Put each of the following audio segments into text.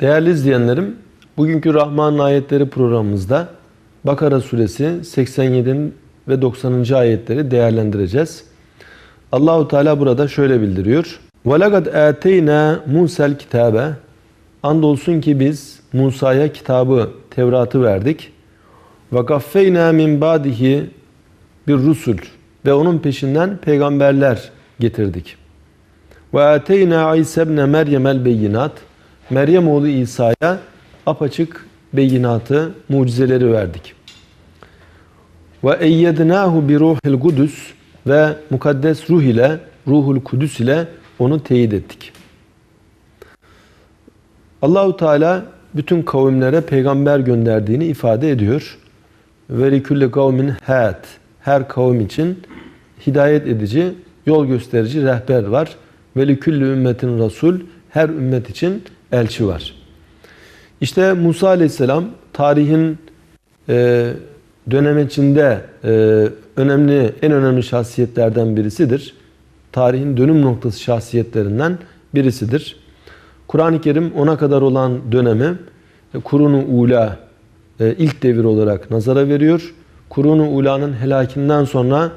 Değerli izleyenlerim, bugünkü Rahman ayetleri programımızda Bakara suresi 87 ve 90. ayetleri değerlendireceğiz. Allahu Teala burada şöyle bildiriyor. وَلَقَدْ اَتَيْنَا مُوسَى الْكِتَابَ Andolsun ki biz Musa'ya kitabı, Tevrat'ı verdik. وَقَفَّيْنَا مِنْ بَعْدِهِ bir rusul ve onun peşinden peygamberler getirdik. Ve ateyna İsa ibn Meryem el beyinat. Meryem oğlu İsa'ya apaçık beyinatı, mucizeleri verdik. Ve eyyednahu bi ruhil kudüs ve mukaddes ruh ile, ruhul kudüs ile onu teyit ettik. Allahu Teala bütün kavimlere peygamber gönderdiğini ifade ediyor. Ve likülli kavmin hat. Her kavim için hidayet edici, yol gösterici rehber var. Ve likülli ümmetin rasul. Her ümmet için elçi var. İşte Musa Aleyhisselam tarihin e, dönemeçinde e, önemli, en önemli şahsiyetlerden birisidir. Tarihin dönüm noktası şahsiyetlerinden birisidir. Kur'an-ı Kerim ona kadar olan dönemi e, Kurun-u Ula e, ilk devir olarak nazara veriyor. Kurun-u Ula'nın helakinden sonra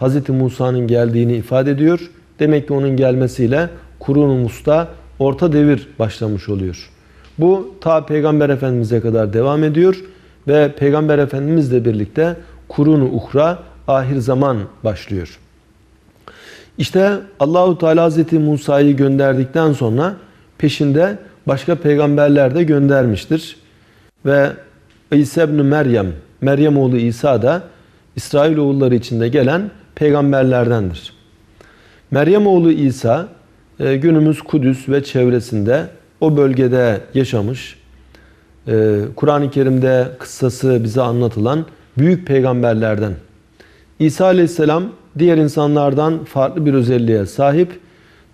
Hz. Musa'nın geldiğini ifade ediyor. Demek ki onun gelmesiyle Kurun-u Musta orta devir başlamış oluyor. Bu ta Peygamber Efendimiz'e kadar devam ediyor ve Peygamber Efendimizle birlikte Kurun-u Uhra ahir zaman başlıyor. İşte Allahu Teala Hazreti Musa'yı gönderdikten sonra peşinde başka peygamberler de göndermiştir. Ve İsa ibn Meryem, Meryem oğlu İsa da İsrail oğulları içinde gelen peygamberlerdendir. Meryem oğlu İsa e, günümüz Kudüs ve çevresinde o bölgede yaşamış. E, Kur'an-ı Kerim'de kıssası bize anlatılan büyük peygamberlerden. İsa Aleyhisselam diğer insanlardan farklı bir özelliğe sahip.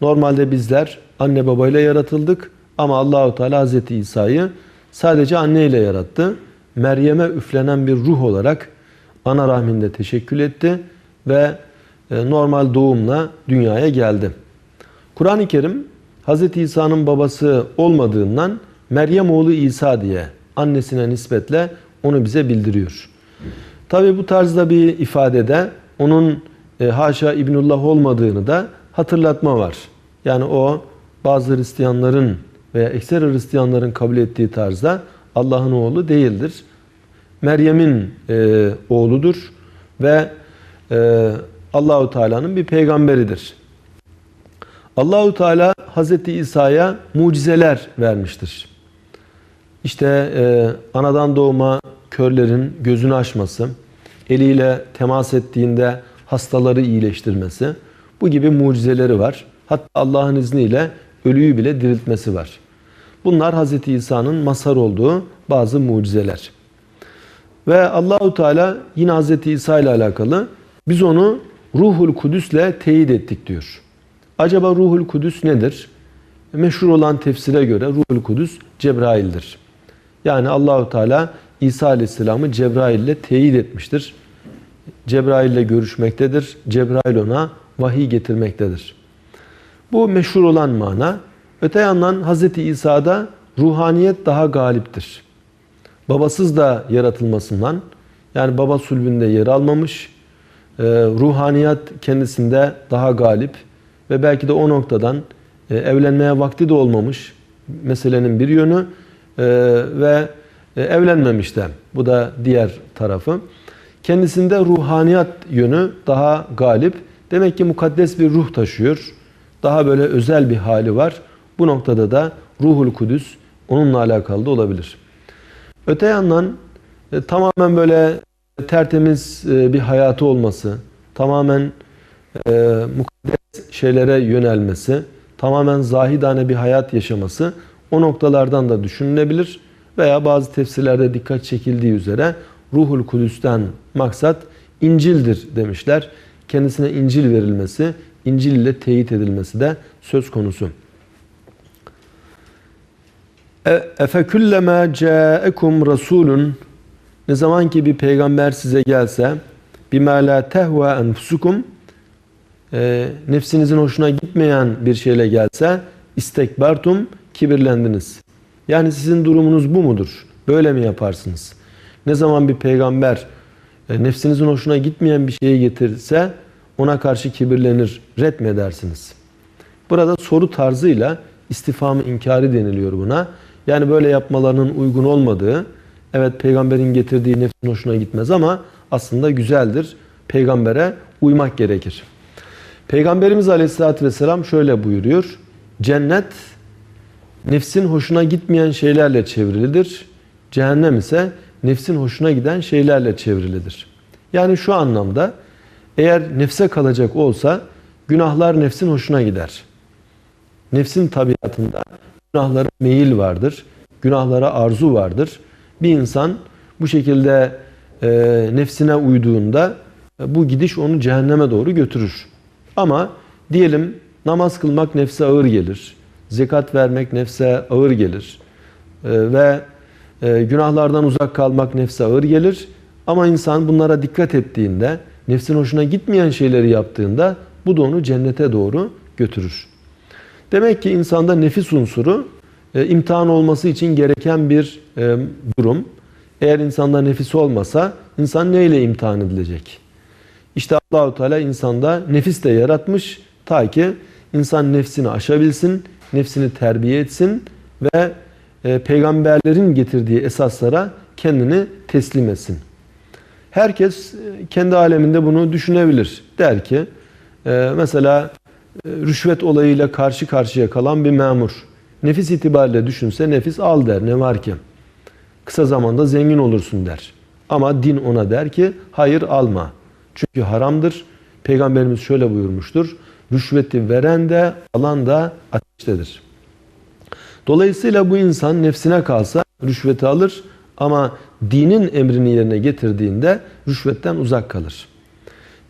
Normalde bizler anne babayla yaratıldık ama Allahu Teala Hazreti İsa'yı sadece anne ile yarattı. Meryem'e üflenen bir ruh olarak ana rahminde teşekkül etti ve e, normal doğumla dünyaya geldi. Kur'an-ı Kerim Hz. İsa'nın babası olmadığından Meryem oğlu İsa diye annesine nispetle onu bize bildiriyor. Tabi bu tarzda bir ifadede onun e, haşa İbnullah olmadığını da hatırlatma var. Yani o bazı Hristiyanların veya ekser Hristiyanların kabul ettiği tarzda Allah'ın oğlu değildir. Meryem'in e, oğludur ve e, Allahu Teala'nın bir peygamberidir. Allahu Teala Hazreti İsa'ya mucizeler vermiştir. İşte e, anadan doğma körlerin gözünü açması, eliyle temas ettiğinde hastaları iyileştirmesi, bu gibi mucizeleri var. Hatta Allah'ın izniyle ölüyü bile diriltmesi var. Bunlar Hz. İsa'nın mazhar olduğu bazı mucizeler. Ve Allahu Teala yine Hz. İsa ile alakalı biz onu Ruhul Kudüs'le teyit ettik diyor. Acaba Ruhul Kudüs nedir? Meşhur olan tefsire göre Ruhul Kudüs Cebrail'dir. Yani Allahu Teala İsa Aleyhisselam'ı Cebrail ile teyit etmiştir. Cebrail ile görüşmektedir. Cebrail ona vahiy getirmektedir. Bu meşhur olan mana. Öte yandan Hz. İsa'da ruhaniyet daha galiptir. Babasız da yaratılmasından, yani baba sulbünde yer almamış, e, ruhaniyet kendisinde daha galip ve belki de o noktadan e, evlenmeye vakti de olmamış meselenin bir yönü e, ve evlenmemiş de bu da diğer tarafı. Kendisinde ruhaniyat yönü daha galip. Demek ki mukaddes bir ruh taşıyor. Daha böyle özel bir hali var. Bu noktada da Ruhul Kudüs onunla alakalı da olabilir. Öte yandan e, tamamen böyle tertemiz e, bir hayatı olması, tamamen e, mukaddes şeylere yönelmesi, tamamen zahidane bir hayat yaşaması o noktalardan da düşünülebilir. Veya bazı tefsirlerde dikkat çekildiği üzere Ruhul Kudüs'ten maksat İncil'dir demişler. Kendisine İncil verilmesi, İncil ile teyit edilmesi de söz konusu. Efe kullema ca'ekum rasulun ne zaman ki bir peygamber size gelse bima la tehva enfusukum e, nefsinizin hoşuna gitmeyen bir şeyle gelse istekbertum kibirlendiniz. Yani sizin durumunuz bu mudur? Böyle mi yaparsınız? Ne zaman bir peygamber e, nefsinizin hoşuna gitmeyen bir şeyi getirse ona karşı kibirlenir, ret mi edersiniz? Burada soru tarzıyla istifamı inkarı deniliyor buna. Yani böyle yapmalarının uygun olmadığı, evet peygamberin getirdiği nefsin hoşuna gitmez ama aslında güzeldir. Peygambere uymak gerekir. Peygamberimiz Aleyhisselatü Vesselam şöyle buyuruyor. Cennet nefsin hoşuna gitmeyen şeylerle çevrilidir. Cehennem ise nefsin hoşuna giden şeylerle çevrilidir. Yani şu anlamda eğer nefse kalacak olsa günahlar nefsin hoşuna gider. Nefsin tabiatında günahlara meyil vardır. Günahlara arzu vardır. Bir insan bu şekilde e, nefsine uyduğunda e, bu gidiş onu cehenneme doğru götürür. Ama diyelim namaz kılmak nefse ağır gelir. Zekat vermek nefse ağır gelir. E, ve e, günahlardan uzak kalmak nefse ağır gelir. Ama insan bunlara dikkat ettiğinde, nefsin hoşuna gitmeyen şeyleri yaptığında bu da onu cennete doğru götürür. Demek ki insanda nefis unsuru e, imtihan olması için gereken bir e, durum. Eğer insanda nefis olmasa insan neyle imtihan edilecek? İşte Allahu Teala insanda nefis de yaratmış ta ki insan nefsini aşabilsin, nefsini terbiye etsin ve e, peygamberlerin getirdiği esaslara kendini teslim etsin. Herkes e, kendi aleminde bunu düşünebilir. Der ki e, mesela e, rüşvet olayıyla karşı karşıya kalan bir memur. Nefis itibariyle düşünse nefis al der ne var ki? Kısa zamanda zengin olursun der. Ama din ona der ki hayır alma. Çünkü haramdır. Peygamberimiz şöyle buyurmuştur. Rüşveti veren de alan da ateştedir. Dolayısıyla bu insan nefsine kalsa rüşveti alır ama dinin emrini yerine getirdiğinde rüşvetten uzak kalır.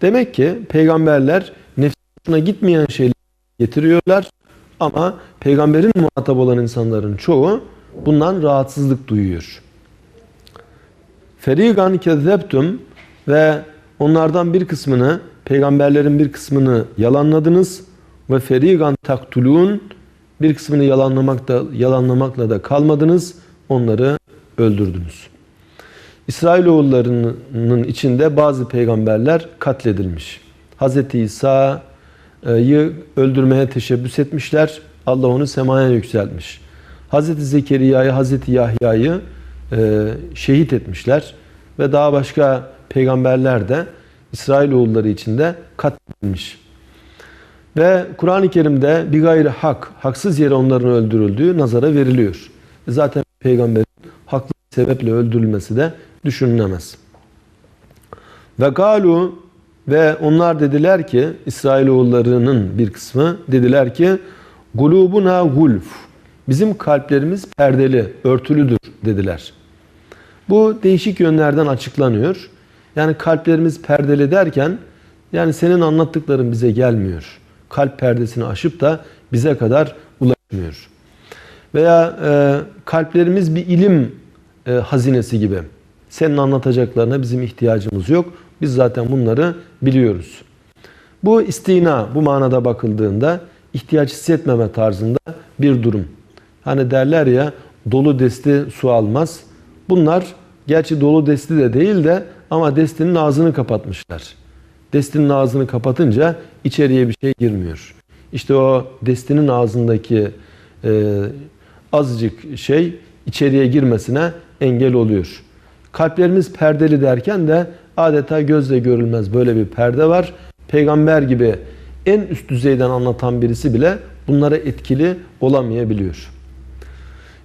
Demek ki peygamberler nefsine gitmeyen şeyleri getiriyorlar ama peygamberin muhatap olan insanların çoğu bundan rahatsızlık duyuyor. Ferigan kezzeptum ve onlardan bir kısmını peygamberlerin bir kısmını yalanladınız ve ferigan taktulun bir kısmını yalanlamakta yalanlamakla da kalmadınız. Onları öldürdünüz. İsrailoğullarının içinde bazı peygamberler katledilmiş. Hz. İsa'yı öldürmeye teşebbüs etmişler. Allah onu semaya yükseltmiş. Hz. Zekeriya'yı, Hz. Yahya'yı e, şehit etmişler. Ve daha başka peygamberler de İsrailoğulları içinde katledilmiş. Ve Kur'an-ı Kerim'de bir gayri hak, haksız yere onların öldürüldüğü nazara veriliyor. Zaten peygamberin haklı sebeple öldürülmesi de düşünülemez. Ve galu ve onlar dediler ki İsrailoğullarının bir kısmı dediler ki gulubuna gulf bizim kalplerimiz perdeli, örtülüdür dediler. Bu değişik yönlerden açıklanıyor. Yani kalplerimiz perdeli derken yani senin anlattıkların bize gelmiyor. Kalp perdesini aşıp da bize kadar ulaşmıyor. Veya e, kalplerimiz bir ilim e, hazinesi gibi. Senin anlatacaklarına bizim ihtiyacımız yok. Biz zaten bunları biliyoruz. Bu istina bu manada bakıldığında ihtiyaç hissetmeme tarzında bir durum. Hani derler ya dolu desti su almaz. Bunlar gerçi dolu desti de değil de ama destinin ağzını kapatmışlar. Destinin ağzını kapatınca içeriye bir şey girmiyor. İşte o destinin ağzındaki e, azıcık şey içeriye girmesine engel oluyor. Kalplerimiz perdeli derken de adeta gözle görülmez böyle bir perde var. Peygamber gibi en üst düzeyden anlatan birisi bile bunlara etkili olamayabiliyor.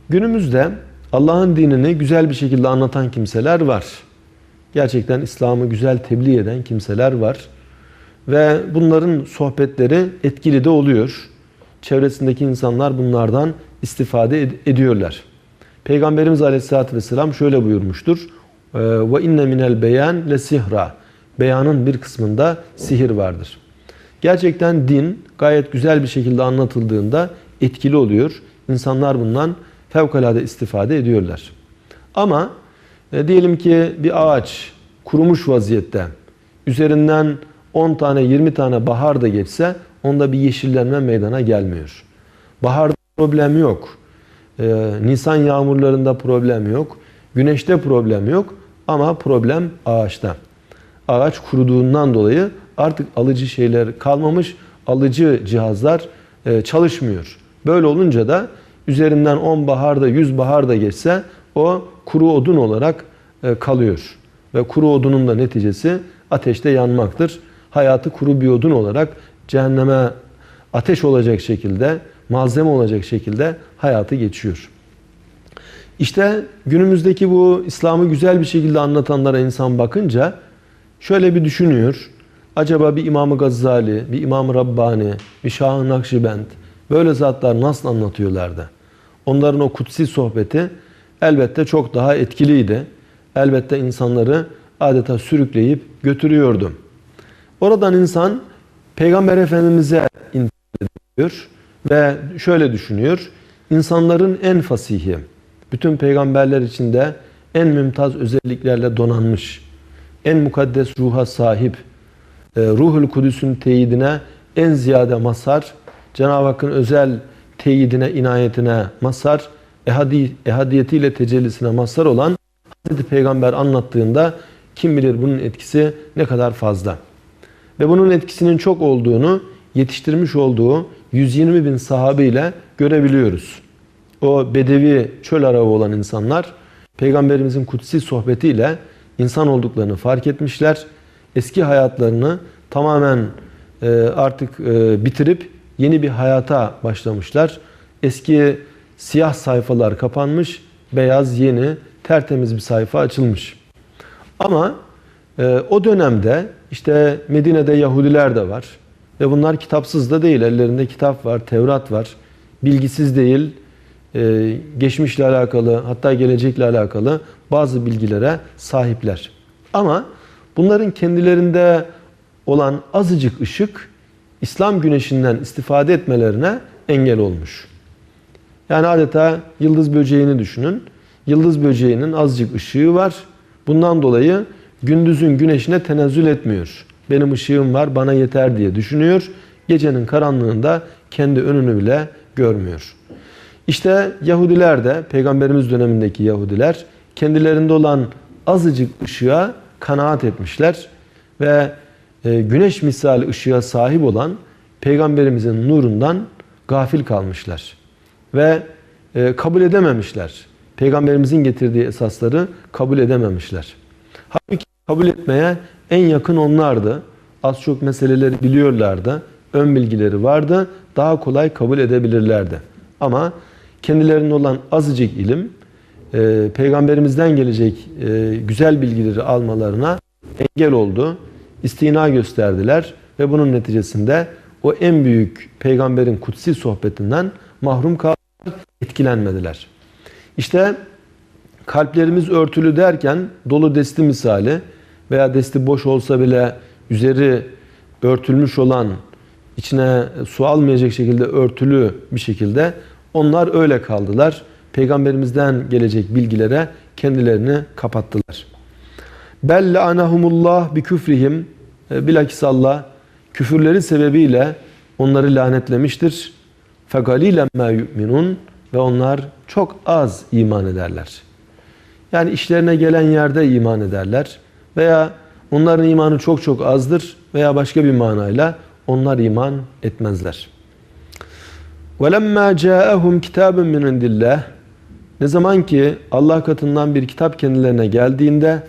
Günümüzde Allah'ın dinini güzel bir şekilde anlatan kimseler var. Gerçekten İslam'ı güzel tebliğ eden kimseler var. Ve bunların sohbetleri etkili de oluyor. Çevresindeki insanlar bunlardan istifade ed- ediyorlar. Peygamberimiz Aleyhisselatü Vesselam şöyle buyurmuştur. Ve inne minel beyan le sihra. Beyanın bir kısmında sihir vardır. Gerçekten din gayet güzel bir şekilde anlatıldığında etkili oluyor. İnsanlar bundan fevkalade istifade ediyorlar. Ama e, diyelim ki bir ağaç kurumuş vaziyette üzerinden 10 tane 20 tane bahar da geçse onda bir yeşillenme meydana gelmiyor. Baharda problem yok. Ee, Nisan yağmurlarında problem yok. Güneşte problem yok. Ama problem ağaçta. Ağaç kuruduğundan dolayı artık alıcı şeyler kalmamış. Alıcı cihazlar e, çalışmıyor. Böyle olunca da üzerinden 10 baharda 100 bahar da geçse o kuru odun olarak e, kalıyor. Ve kuru odunun da neticesi ateşte yanmaktır. Hayatı kuru bir odun olarak cehenneme ateş olacak şekilde, malzeme olacak şekilde hayatı geçiyor. İşte günümüzdeki bu İslam'ı güzel bir şekilde anlatanlara insan bakınca şöyle bir düşünüyor. Acaba bir İmam-ı Gazali, bir İmam-ı Rabbani, bir Şah-ı Nakşibend böyle zatlar nasıl anlatıyorlardı? Onların o kutsi sohbeti elbette çok daha etkiliydi. Elbette insanları adeta sürükleyip götürüyordu. Oradan insan Peygamber Efendimiz'e ediyor ve şöyle düşünüyor. İnsanların en fasihi, bütün peygamberler içinde en mümtaz özelliklerle donanmış, en mukaddes ruha sahip, e, ruhul kudüsün teyidine en ziyade masar, Cenab-ı Hakk'ın özel teyidine, inayetine masar, ehadi, ehadiyetiyle tecellisine mazhar olan Hz. Peygamber anlattığında kim bilir bunun etkisi ne kadar fazla. Ve bunun etkisinin çok olduğunu yetiştirmiş olduğu 120 bin sahabe ile görebiliyoruz. O bedevi çöl arabı olan insanlar Peygamberimizin kutsi sohbetiyle insan olduklarını fark etmişler. Eski hayatlarını tamamen e, artık e, bitirip yeni bir hayata başlamışlar. Eski siyah sayfalar kapanmış, beyaz yeni tertemiz bir sayfa açılmış. Ama e, o dönemde işte Medine'de Yahudiler de var. Ve bunlar kitapsız da değil. Ellerinde kitap var, Tevrat var. Bilgisiz değil, e, geçmişle alakalı hatta gelecekle alakalı bazı bilgilere sahipler. Ama bunların kendilerinde olan azıcık ışık İslam güneşinden istifade etmelerine engel olmuş. Yani adeta yıldız böceğini düşünün. Yıldız böceğinin azıcık ışığı var. Bundan dolayı gündüzün güneşine tenezzül etmiyor. Benim ışığım var bana yeter diye düşünüyor. Gecenin karanlığında kendi önünü bile görmüyor. İşte Yahudiler de peygamberimiz dönemindeki Yahudiler kendilerinde olan azıcık ışığa kanaat etmişler ve e, güneş misali ışığa sahip olan peygamberimizin nurundan gafil kalmışlar ve e, kabul edememişler. Peygamberimizin getirdiği esasları kabul edememişler. Halbuki kabul etmeye en yakın onlardı. Az çok meseleleri biliyorlardı. Ön bilgileri vardı. Daha kolay kabul edebilirlerdi. Ama kendilerinde olan azıcık ilim, e, peygamberimizden gelecek e, güzel bilgileri almalarına engel oldu. İstina gösterdiler ve bunun neticesinde o en büyük peygamberin kutsi sohbetinden mahrum kaldılar, etkilenmediler. İşte kalplerimiz örtülü derken dolu desti misali veya desti boş olsa bile üzeri örtülmüş olan içine su almayacak şekilde örtülü bir şekilde onlar öyle kaldılar. Peygamberimizden gelecek bilgilere kendilerini kapattılar. Belle anahumullah bi küfrihim e, bilakis Allah küfürleri sebebiyle onları lanetlemiştir. Fegalilen ma yu'minun ve onlar çok az iman ederler. Yani işlerine gelen yerde iman ederler veya onların imanı çok çok azdır veya başka bir manayla onlar iman etmezler. وَلَمَّا جَاءَهُمْ كِتَابٌ مِنْ عِنْدِ اللّٰهِ Ne zaman ki Allah katından bir kitap kendilerine geldiğinde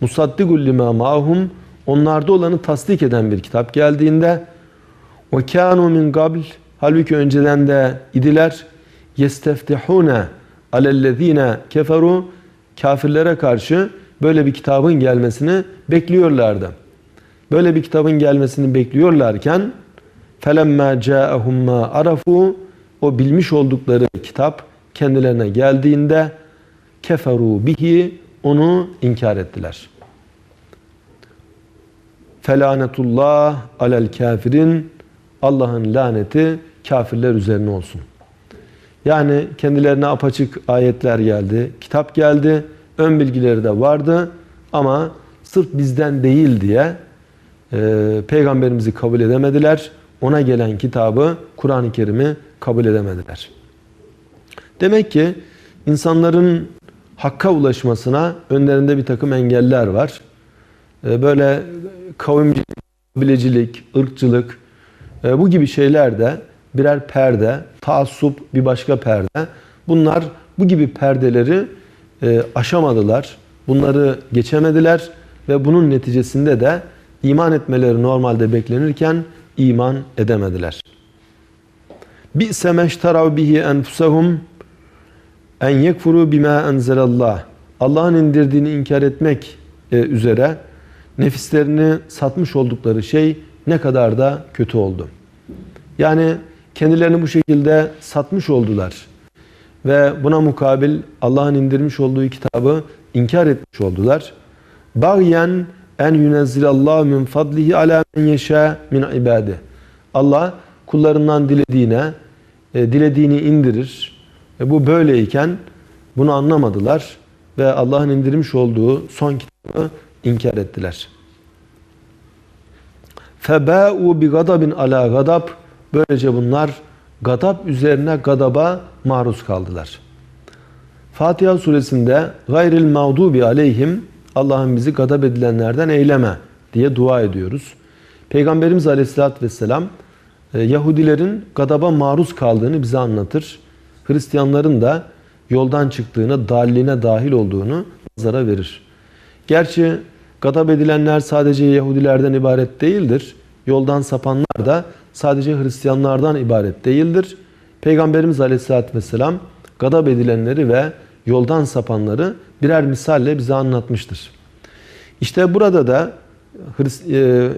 musaddigul lima mahum onlarda olanı tasdik eden bir kitap geldiğinde ve kanu min qabl halbuki önceden de idiler yesteftihune alellezine keferu kafirlere karşı böyle bir kitabın gelmesini bekliyorlardı. Böyle bir kitabın gelmesini bekliyorlarken felemma ca'ahum ma arafu o bilmiş oldukları kitap kendilerine geldiğinde keferu bihi onu inkar ettiler. Felanetullah alel kafirin Allah'ın laneti kafirler üzerine olsun. Yani kendilerine apaçık ayetler geldi, kitap geldi, ön bilgileri de vardı ama sırf bizden değil diye e, peygamberimizi kabul edemediler. Ona gelen kitabı, Kur'an-ı Kerim'i kabul edemediler. Demek ki insanların hakka ulaşmasına önlerinde bir takım engeller var. Ee, Böyle kavimcilik, kabilecilik, ırkçılık e, bu gibi şeyler de birer perde, taassup bir başka perde. Bunlar bu gibi perdeleri e, aşamadılar. Bunları geçemediler ve bunun neticesinde de iman etmeleri normalde beklenirken iman edemediler. Bi'se meşterav bihi enfusahum en yekfuru bima enzelallah. Allah'ın indirdiğini inkar etmek e, üzere nefislerini satmış oldukları şey ne kadar da kötü oldu. Yani kendilerini bu şekilde satmış oldular. Ve buna mukabil Allah'ın indirmiş olduğu kitabı inkar etmiş oldular. Bagyen en yunezzilallahu min fadlihi ala men yeşâ min ibadi. Allah kullarından dilediğine e, dilediğini indirir. Ve bu böyleyken bunu anlamadılar ve Allah'ın indirmiş olduğu son kitabı inkar ettiler. Febâ'u bi gadabin ala gadab. Böylece bunlar gadab üzerine gadaba maruz kaldılar. Fatiha suresinde gayril mağdubi aleyhim Allah'ın bizi gadab edilenlerden eyleme diye dua ediyoruz. Peygamberimiz aleyhissalatü vesselam e, Yahudilerin gadaba maruz kaldığını bize anlatır. Hristiyanların da yoldan çıktığını, dalline dahil olduğunu nazara verir. Gerçi gadab edilenler sadece Yahudilerden ibaret değildir. Yoldan sapanlar da sadece Hristiyanlardan ibaret değildir. Peygamberimiz Aleyhisselatü Vesselam gadab edilenleri ve yoldan sapanları birer misalle bize anlatmıştır. İşte burada da Hrist e,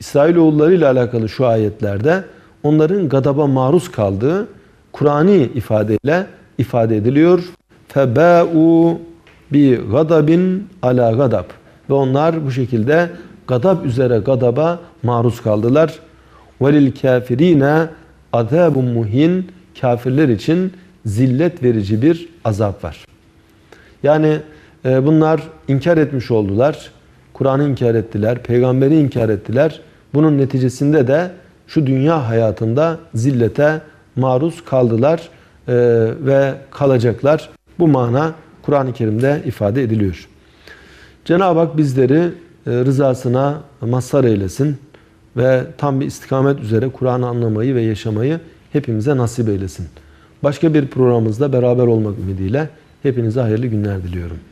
İsrailoğulları ile alakalı şu ayetlerde onların gadaba maruz kaldığı Kur'ani ifadeyle ifade ediliyor. Febâ'u bi gadabin ala gadab. Ve onlar bu şekilde gadab üzere gadaba maruz kaldılar. Velil kafirine azabun muhin. Kafirler için zillet verici bir azap var. Yani e, bunlar inkar etmiş oldular. Kur'an'ı inkar ettiler, peygamberi inkar ettiler. Bunun neticesinde de şu dünya hayatında zillete maruz kaldılar e, ve kalacaklar. Bu mana Kur'an-ı Kerim'de ifade ediliyor. Cenab-ı Hak bizleri e, rızasına mazhar eylesin ve tam bir istikamet üzere Kur'an'ı anlamayı ve yaşamayı hepimize nasip eylesin. Başka bir programımızda beraber olmak ümidiyle hepinize hayırlı günler diliyorum.